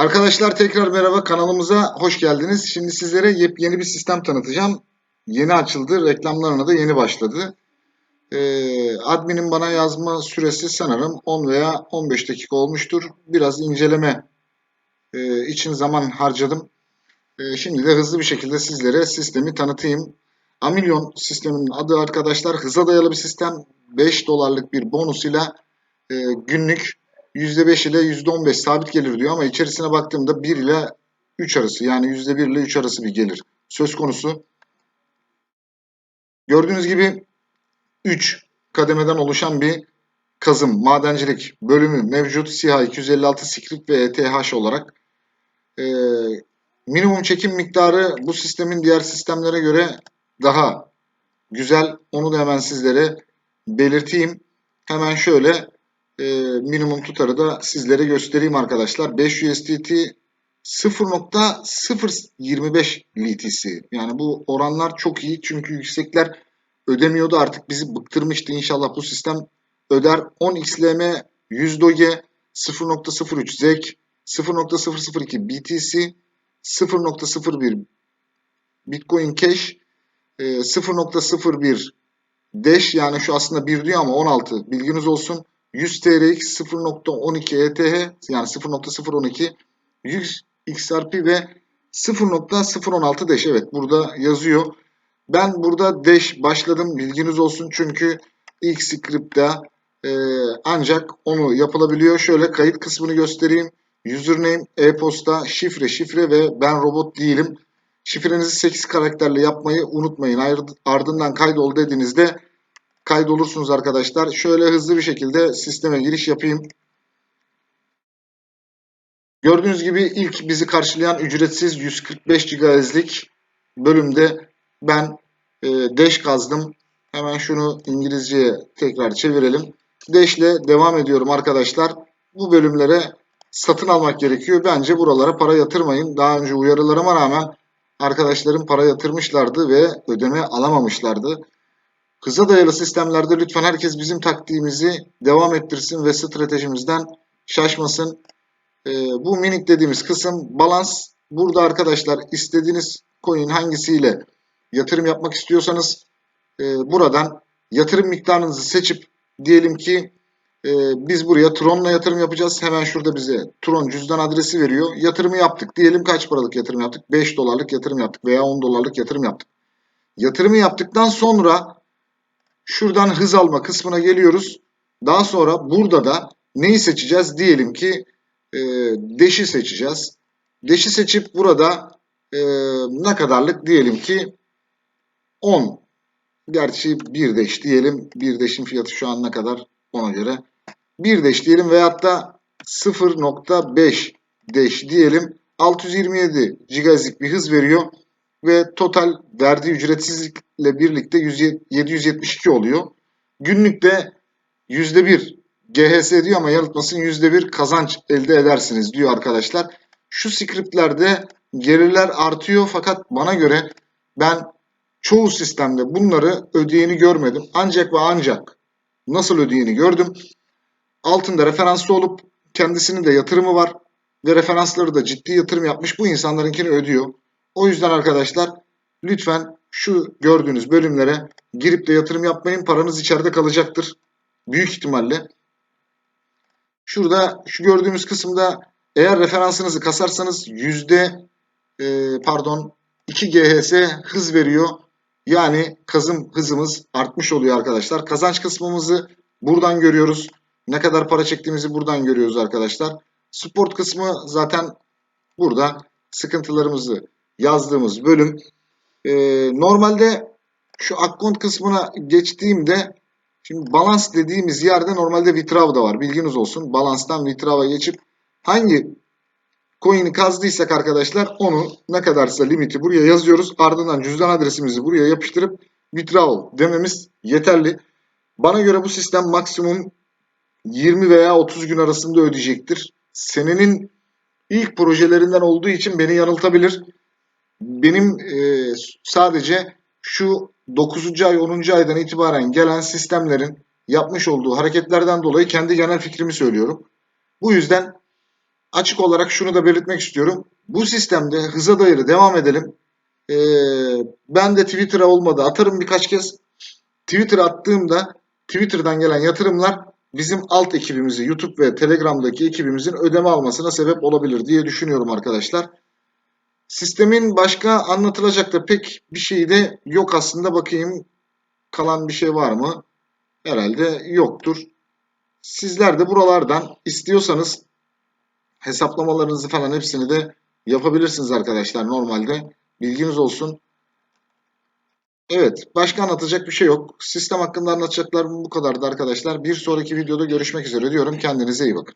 Arkadaşlar tekrar merhaba kanalımıza hoş geldiniz. Şimdi sizlere yepyeni bir sistem tanıtacağım. Yeni açıldı, reklamlarına da yeni başladı. Ee, admin'in bana yazma süresi sanırım 10 veya 15 dakika olmuştur. Biraz inceleme e, için zaman harcadım. E, şimdi de hızlı bir şekilde sizlere sistemi tanıtayım. Amilyon sisteminin adı arkadaşlar hıza dayalı bir sistem. 5 dolarlık bir bonus ile e, günlük %5 ile %15 sabit gelir diyor ama içerisine baktığımda 1 ile 3 arası yani %1 ile 3 arası bir gelir söz konusu. Gördüğünüz gibi 3 kademeden oluşan bir kazım, madencilik bölümü mevcut. SİHA 256 script ve ETH olarak. Ee, minimum çekim miktarı bu sistemin diğer sistemlere göre daha güzel. Onu da hemen sizlere belirteyim. Hemen şöyle e, minimum tutarı da sizlere göstereyim arkadaşlar. 5 USDT 0.025 LTC. Yani bu oranlar çok iyi çünkü yüksekler ödemiyordu artık bizi bıktırmıştı. İnşallah bu sistem öder. 10 XLM 100 Doge 0.03 ZEC 0.002 BTC 0.01 Bitcoin Cash e, 0.01 Dash yani şu aslında 1 diyor ama 16 bilginiz olsun. 100 TRX 0.12 ETH yani 0.012 100 XRP ve 0.016 Dash evet burada yazıyor. Ben burada Dash başladım bilginiz olsun çünkü ilk script'ta e, ancak onu yapılabiliyor. Şöyle kayıt kısmını göstereyim. Username, e-posta, şifre, şifre ve ben robot değilim. Şifrenizi 8 karakterle yapmayı unutmayın. Ardından kaydol dediğinizde kaydolursunuz arkadaşlar. Şöyle hızlı bir şekilde sisteme giriş yapayım. Gördüğünüz gibi ilk bizi karşılayan ücretsiz 145 GHz'lik bölümde ben e, Dash kazdım. Hemen şunu İngilizceye tekrar çevirelim. Dash ile devam ediyorum arkadaşlar. Bu bölümlere satın almak gerekiyor. Bence buralara para yatırmayın. Daha önce uyarılarıma rağmen arkadaşlarım para yatırmışlardı ve ödeme alamamışlardı. Kısa dayalı sistemlerde lütfen herkes bizim taktiğimizi devam ettirsin ve stratejimizden şaşmasın. Ee, bu minik dediğimiz kısım balans. Burada arkadaşlar istediğiniz coin hangisiyle yatırım yapmak istiyorsanız e, buradan yatırım miktarınızı seçip diyelim ki e, biz buraya Tron'la yatırım yapacağız. Hemen şurada bize Tron cüzdan adresi veriyor. Yatırımı yaptık. Diyelim kaç paralık yatırım yaptık? 5 dolarlık yatırım yaptık veya 10 dolarlık yatırım yaptık. Yatırımı yaptıktan sonra şuradan hız alma kısmına geliyoruz. Daha sonra burada da neyi seçeceğiz? Diyelim ki e, deşi seçeceğiz. Deşi seçip burada e, ne kadarlık diyelim ki 10. Gerçi bir deş diyelim. Bir deşin fiyatı şu an ne kadar ona göre. Bir deş diyelim veyahut da 0.5 deş diyelim. 627 GHz'lik bir hız veriyor. Ve total verdiği ücretsizlikle birlikte 772 oluyor. Günlükte %1 GHS diyor ama yanıltmasın %1 kazanç elde edersiniz diyor arkadaşlar. Şu scriptlerde gelirler artıyor fakat bana göre ben çoğu sistemde bunları ödeyeni görmedim. Ancak ve ancak nasıl ödeyeni gördüm. Altında referanslı olup kendisinin de yatırımı var ve referansları da ciddi yatırım yapmış bu insanlarınkini ödüyor. O yüzden arkadaşlar lütfen şu gördüğünüz bölümlere girip de yatırım yapmayın. Paranız içeride kalacaktır. Büyük ihtimalle. Şurada şu gördüğümüz kısımda eğer referansınızı kasarsanız yüzde e, pardon 2 GHz hız veriyor. Yani kazım hızımız artmış oluyor arkadaşlar. Kazanç kısmımızı buradan görüyoruz. Ne kadar para çektiğimizi buradan görüyoruz arkadaşlar. Sport kısmı zaten burada sıkıntılarımızı yazdığımız bölüm. Ee, normalde şu akkont kısmına geçtiğimde şimdi balans dediğimiz yerde normalde Vitrav da var. Bilginiz olsun. Balanstan Vitrav'a geçip hangi coin'i kazdıysak arkadaşlar onu ne kadarsa limiti buraya yazıyoruz. Ardından cüzdan adresimizi buraya yapıştırıp withdraw dememiz yeterli. Bana göre bu sistem maksimum 20 veya 30 gün arasında ödeyecektir. Senenin ilk projelerinden olduğu için beni yanıltabilir. Benim e, sadece şu 9. ay 10. aydan itibaren gelen sistemlerin yapmış olduğu hareketlerden dolayı kendi genel fikrimi söylüyorum. Bu yüzden açık olarak şunu da belirtmek istiyorum. Bu sistemde hıza dayalı devam edelim. Ee, ben de Twitter'a olmadı atarım birkaç kez. Twitter attığımda Twitter'dan gelen yatırımlar bizim alt ekibimizi YouTube ve Telegram'daki ekibimizin ödeme almasına sebep olabilir diye düşünüyorum arkadaşlar. Sistemin başka anlatılacak da pek bir şey de yok aslında bakayım kalan bir şey var mı? Herhalde yoktur. Sizler de buralardan istiyorsanız hesaplamalarınızı falan hepsini de yapabilirsiniz arkadaşlar normalde. Bilginiz olsun. Evet, başka anlatacak bir şey yok. Sistem hakkında anlatacaklarım bu kadardı arkadaşlar. Bir sonraki videoda görüşmek üzere diyorum. Kendinize iyi bakın.